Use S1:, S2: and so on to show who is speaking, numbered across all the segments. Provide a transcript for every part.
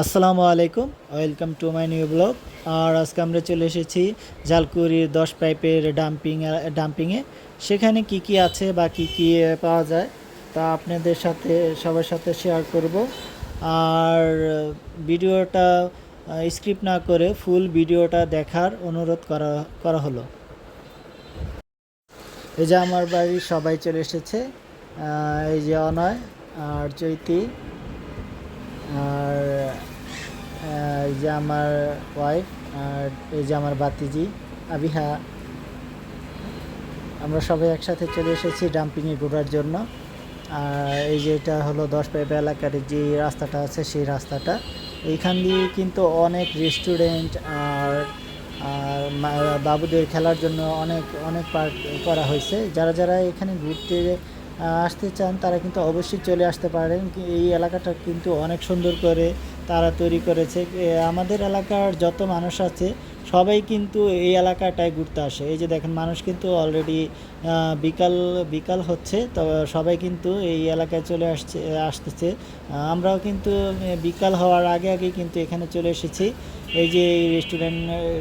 S1: আসসালামু আলাইকুম, welcome to my new blog. আর আজকে আমরা চলে এসেছি জালকুড়ির দশ পাইপের ডাম্পিং, ডাম্পিংয়ে। সেখানে কি কি আছে বা কি কি পাওয়া যায়, তা আপনাদের সাথে, সবার সাথে শেয়ার করব। আর ভিডিওটা স্ক্রিপ্ট না করে ফুল ভিডিওটা দেখার অনুরোধ করা করা হলো। এই যে আমার বাড়ির সবাই চলে এসেছে। এই যে অনয় আর চৈতি। আর যে আমার ওয়াইফ আর এই যে আমার বাতিজি, আবিহা। আমরা সবাই একসাথে চলে এসেছি ডাম্পিংয়ে ঘোরার জন্য। আর এই যে এটা হলো দশ পাইপ এলাকার যে রাস্তাটা আছে সেই রাস্তাটা। এইখান দিয়ে কিন্তু অনেক রেস্টুরেন্ট আর আর বাবুদের খেলার জন্য অনেক অনেক পার্ক করা হয়েছে। যারা যারা এখানে ঘুরতে আসতে চান তারা কিন্তু অবশ্যই চলে আসতে পারেন। এই এলাকাটা কিন্তু অনেক সুন্দর করে তারা তৈরি করেছে। আমাদের এলাকার যত মানুষ আছে, সবাই কিন্তু এই এলাকাটায় ঘুরতে আসে। এই যে দেখেন, মানুষ কিন্তু অলরেডি বিকাল বিকাল হচ্ছে, তো সবাই কিন্তু এই এলাকায় চলে আসছে, আসতেছে। আমরাও কিন্তু বিকাল হওয়ার আগে আগে কিন্তু এখানে চলে এসেছি। এই যে এই রেস্টুরেন্ট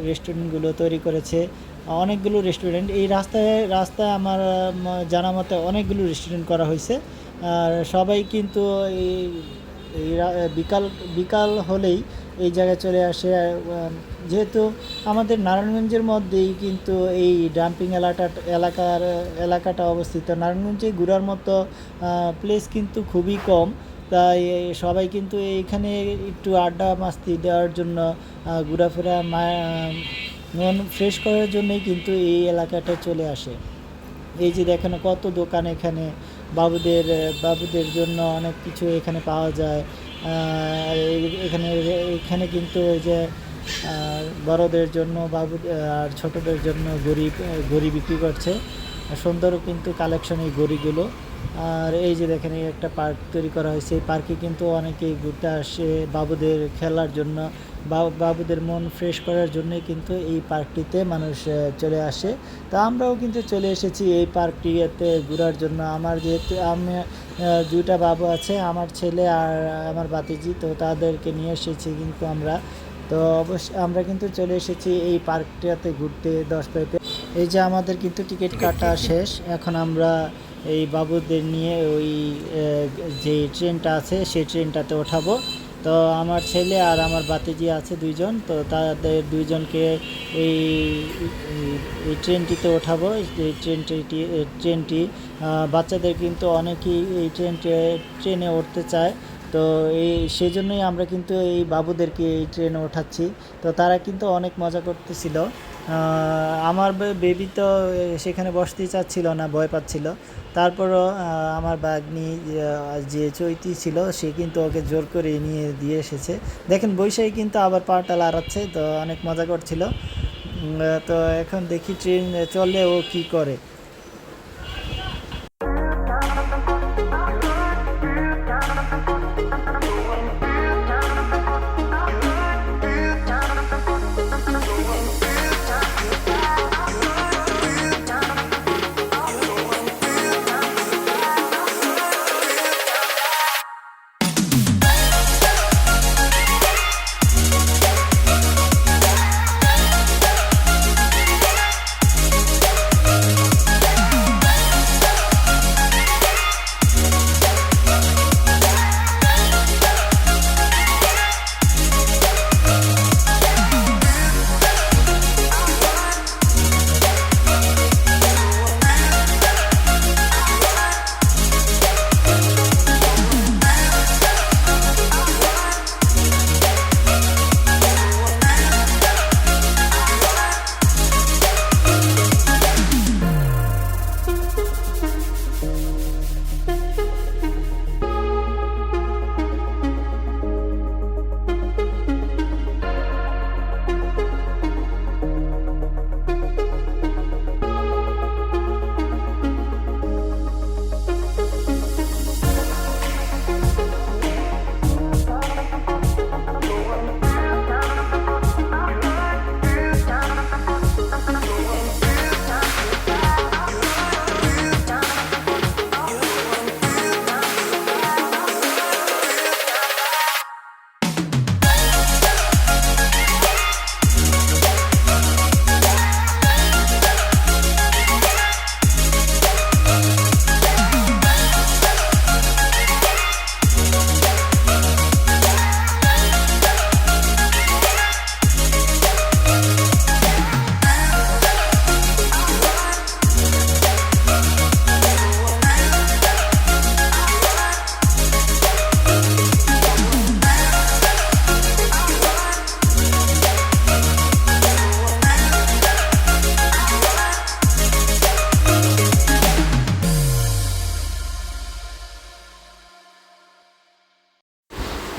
S1: রেস্টুরেন্টগুলো তৈরি করেছে, অনেকগুলো রেস্টুরেন্ট এই রাস্তায় রাস্তায় আমার জানা মতে অনেকগুলো রেস্টুরেন্ট করা হয়েছে। আর সবাই কিন্তু এই বিকাল বিকাল হলেই এই জায়গায় চলে আসে। যেহেতু আমাদের নারায়ণগঞ্জের মধ্যেই কিন্তু এই ডাম্পিং এলাকা এলাকার, এলাকাটা অবস্থিত। নারায়ণগঞ্জে ঘোরার মতো প্লেস কিন্তু খুবই কম। তাই সবাই কিন্তু এইখানে একটু আড্ডা মাস্তি দেওয়ার জন্য ঘোরাফেরা মন ফ্রেশ করার জন্যই কিন্তু এই এলাকাটা চলে আসে। এই যে দেখেন কত দোকান এখানে। বাবুদের বাবুদের জন্য অনেক কিছু এখানে পাওয়া যায়। এখানে এখানে কিন্তু ওই যে বড়দের জন্য বাবু, আর ছোটদের জন্য গড়ি গড়ি বিক্রি করছে। সুন্দরও সুন্দর কিন্তু কালেকশন এই গড়িগুলো আর এই যে দেখেন এই একটা পার্ক তৈরি করা হয়েছে। এই পার্কে কিন্তু অনেকেই ঘুরতে আসে বাবুদের খেলার জন্য বাবুদের মন ফ্রেশ করার জন্যই কিন্তু এই পার্কটিতে মানুষ চলে আসে। তা আমরাও কিন্তু চলে এসেছি এই পার্কটিতে ঘোরার জন্য। আমার যেহেতু আমি দুইটা বাবু আছে আমার ছেলে আর আমার বাতিজি তো তাদেরকে নিয়ে এসেছি কিন্তু আমরা। তো অবশ্যই আমরা কিন্তু চলে এসেছি এই পার্কটাতে ঘুরতে দশ পাইপে এই যে আমাদের কিন্তু টিকিট কাটা শেষ এখন আমরা এই বাবুদের নিয়ে ওই যে ট্রেনটা আছে সেই ট্রেনটাতে ওঠাবো। তো আমার ছেলে আর আমার বাতিজি আছে দুইজন, তো তাদের দুইজনকে এই, এই- ট্রেনটিতে ওঠাবো। এই ট্রেনটি ট্রেনটি বাচ্চাদের কিন্তু অনেকেই এই ট্রেনটি, ট্রেনে উঠতে চায়। তো এই সেই জন্যই আমরা কিন্তু এই বাবুদেরকে এই ট্রেনে ওঠাচ্ছি। তো তারা কিন্তু অনেক মজা করতেছিল। আমার বেবি তো সেখানে বসতেই চাচ্ছিল না, ভয় পাচ্ছিল। তারপরও আমার বাগ্নি যে চৈতি ছিল, সে কিন্তু ওকে জোর করে নিয়ে দিয়ে এসেছে। দেখেন, বৈশাখী কিন্তু আবার পাটা লাড়াচ্ছে তো অনেক মজা করছিল। তো এখন দেখি ট্রেন চলে, ও কি করে?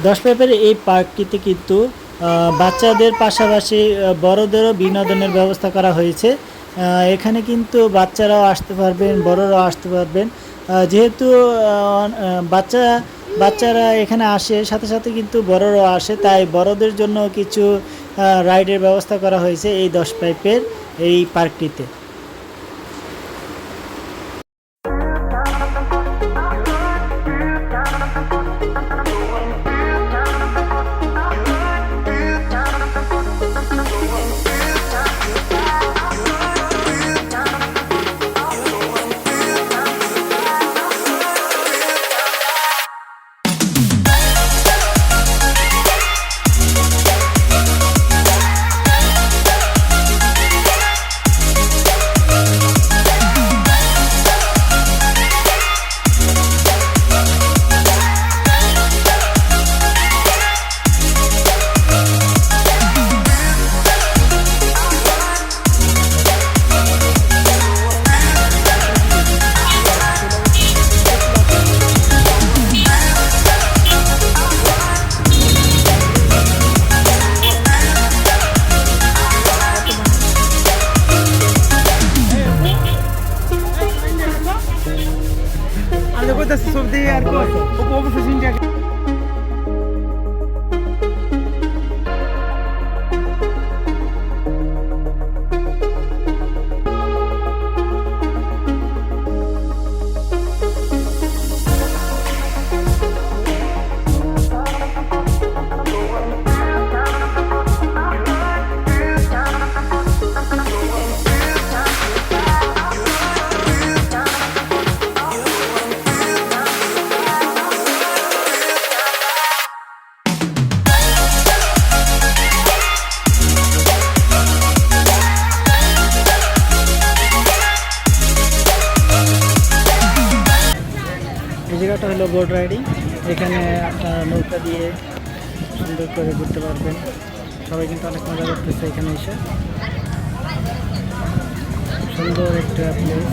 S1: দশ পাইপের এই পার্কটিতে কিন্তু বাচ্চাদের পাশাপাশি বড়দেরও বিনোদনের ব্যবস্থা করা হয়েছে। এখানে কিন্তু বাচ্চারাও আসতে পারবেন, বড়রাও আসতে পারবেন। যেহেতু বাচ্চা, বাচ্চারা এখানে আসে, সাথে সাথে কিন্তু বড়রাও আসে, তাই বড়দের জন্য কিছু রাইডের ব্যবস্থা করা হয়েছে এই দশ পাইপের এই পার্কটিতে।
S2: কইতাছি সব
S1: এখানে আপনার নৌকা দিয়ে সুন্দর করে ঘুরতে পারবেন। সবাই কিন্তু অনেক মজা করতেছে এখানে এসে। সুন্দর একটা প্লেস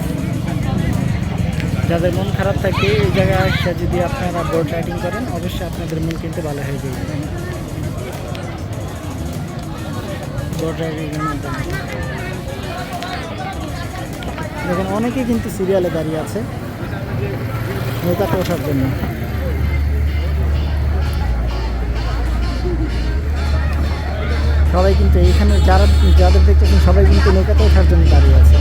S1: যাদের মন খারাপ থাকে এই জায়গায় যদি আপনারা বোট রাইডিং করেন, অবশ্যই আপনাদের মন কিন্তু ভালো হয়ে যাবে। বোর্ড রাইডিংয়ের মাধ্যমে। দেখেন, অনেকেই কিন্তু সিরিয়ালে দাঁড়িয়ে আছে নৌকাতে ওঠার জন্য। সবাই কিন্তু এইখানে যারা যাদের দেখতেছেন সবাই কিন্তু নৌকাতে ওঠার জন্য দাঁড়িয়ে আছে।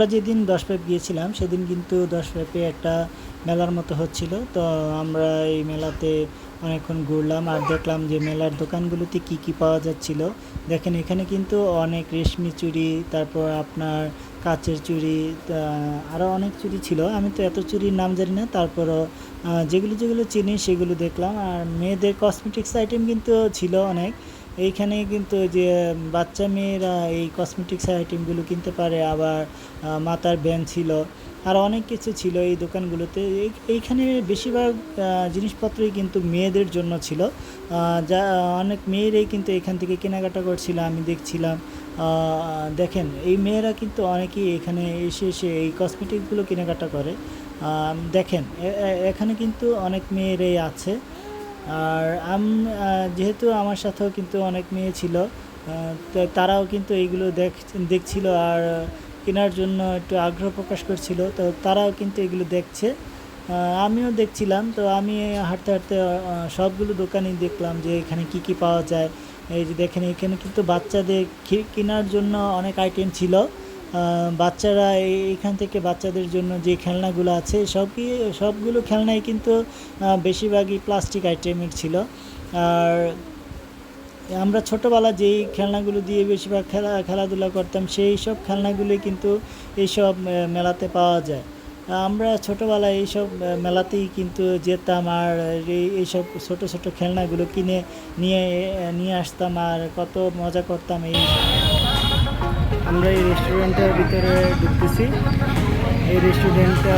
S1: আমরা যেদিন দশ পাইপ গিয়েছিলাম, সেদিন কিন্তু দশ পাইপে একটা মেলার মতো হচ্ছিল। তো আমরা এই মেলাতে অনেকক্ষণ ঘুরলাম আর দেখলাম যে মেলার দোকানগুলোতে কি কি পাওয়া যাচ্ছিল। দেখেন, এখানে কিন্তু অনেক রেশমি চুড়ি, তারপর আপনার কাচের চুড়ি আরও অনেক চুড়ি ছিল। আমি তো এত চুড়ির নাম জানি না, তারপরও যেগুলো যেগুলো চিনি সেগুলো দেখলাম। আর মেয়েদের কসমেটিক্স আইটেম কিন্তু ছিল অনেক। এইখানে কিন্তু যে বাচ্চা মেয়েরা এই কসমেটিক্স আইটেমগুলো কিনতে পারে আবার আহ, মাথার ব্যান্ড ছিল আর অনেক কিছু ছিল এই দোকানগুলোতে। এই- এইখানে বেশিরভাগ জিনিসপত্রই কিন্তু মেয়েদের জন্য ছিল। যা অনেক মেয়েরাই কিন্তু এখান থেকে কেনাকাটা করছিল আমি দেখছিলাম। দেখেন এই মেয়েরা কিন্তু অনেকেই এখানে এসে এসে এই কসমেটিকগুলো কেনাকাটা করে। দেখেন এখানে কিন্তু অনেক মেয়েরাই আছে। আর আম যেহেতু আমার সাথেও কিন্তু অনেক মেয়ে ছিল তারাও কিন্তু এইগুলো দেখ, দেখছিল আর কেনার জন্য একটু আগ্রহ প্রকাশ করছিল, তো তারাও কিন্তু এগুলো দেখছে। আমিও দেখছিলাম, তো আমি হাঁটতে হাঁটতে সবগুলো দোকানেই দেখলাম যে এখানে কি কি পাওয়া যায়। এই যে দেখেন, এখানে কিন্তু বাচ্চাদের কেনার জন্য অনেক আইটেম ছিল। বাচ্চারা এই- এইখান থেকে বাচ্চাদের জন্য যে খেলনাগুলো আছে, সবই সবগুলো খেলনাই কিন্তু বেশিরভাগই প্লাস্টিক আইটেমের ছিল। আর আমরা ছোটোবেলা যেই খেলনাগুলো দিয়ে বেশিরভাগ খেলা খেলাধুলা করতাম, সেই সব খেলনাগুলোই কিন্তু এইসব মেলাতে পাওয়া যায়। আমরা ছোটোবেলায় এইসব মেলাতেই কিন্তু যেতাম আর এই- এইসব ছোটো ছোটো খেলনাগুলো কিনে নিয়ে নিয়ে আসতাম আর কত মজা করতাম এই আমরা এই রেস্টুরেন্টের ভিতরে ঢুকতেছি। এই রেস্টুরেন্টটা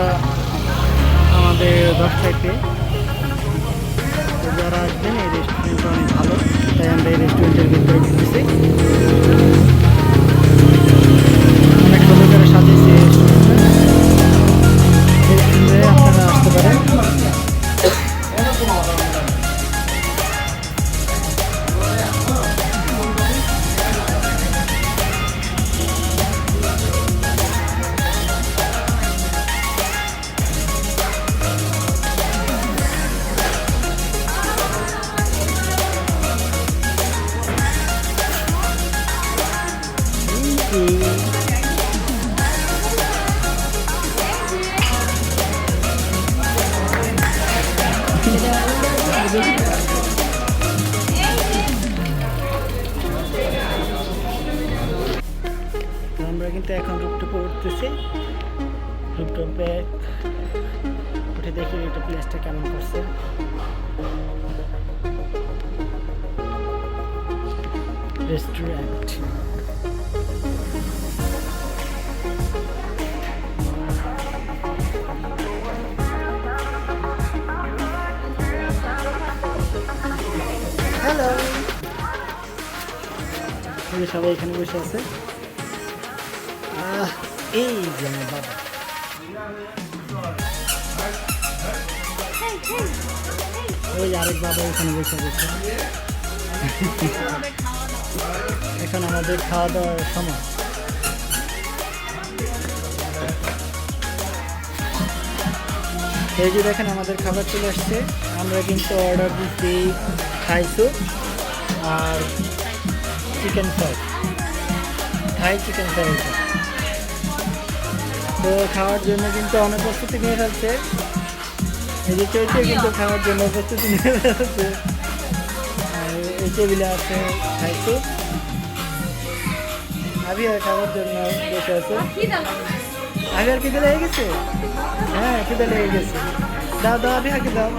S1: আমাদের দশ টাইপে তো যারা আসবেন, এই রেস্টুরেন্টটা অনেক ভালো। তাই আমরা এই রেস্টুরেন্টের ভিতরে ঢুকতেছি। কিন্তু এখন রুপটপে উঠতেছে রুপটপে উঠে দেখি এটা প্লেসটা কেমন করছে। রেস্টুরেন্ট সবাই এখানে বসে আছে। এই যে আমার বাবা। ওই আরেক বাবা এখানে বসে গেছে এখন আমাদের খাওয়া দাওয়ার সময়। এই যে দেখেন আমাদের খাবার চলে আসছে। আমরা কিন্তু অর্ডার দিচ্ছি থাই স্যুপ আর chicken fry Thai chicken fry তো খাওয়ার জন্য কিন্তু অনেক প্রস্তুতি নিয়ে ফেলছে। এই যে চলছে কিন্তু খাওয়ার জন্য প্রস্তুতি নিয়ে ফেলছে। আর এই টেবিলে আছে খাইছে। আবি আর খাওয়ার জন্য বসে আছে। আবি আর খিদে লেগে গেছে? হ্যাঁ খিদে লেগে গেছে। দাও দাও, আবি কি দাও।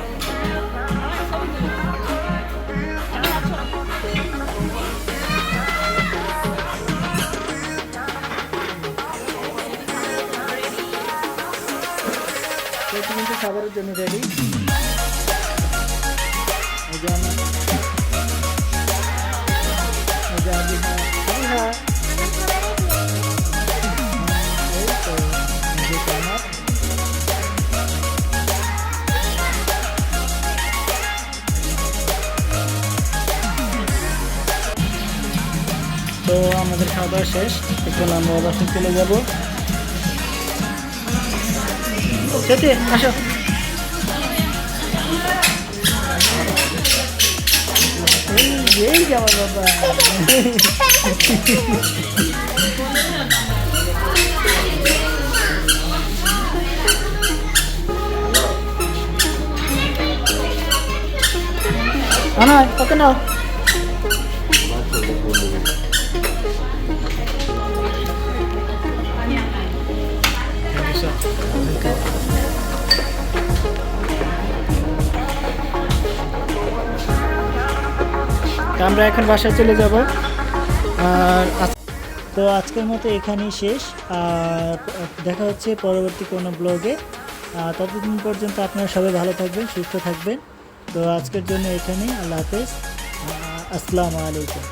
S1: খাবারের জন্য রেডি হ্যাঁ হ্যাঁ এই তো আমাদের খাওয়া শেষ। এখন আমরা বাসে চলে যাব। সেটি আসো। dễ cho bà bà Con ơi, có cái đâu আমরা এখন বাসায় চলে যাব। আর তো আজকের মতো এখানেই শেষ। আর দেখা হচ্ছে পরবর্তী কোনো ব্লগে। ততদিন পর্যন্ত আপনারা সবাই ভালো থাকবেন, সুস্থ থাকবেন। তো আজকের জন্য এখানেই, আল্লাহ হাফেজ। আসসালামু আলাইকুম।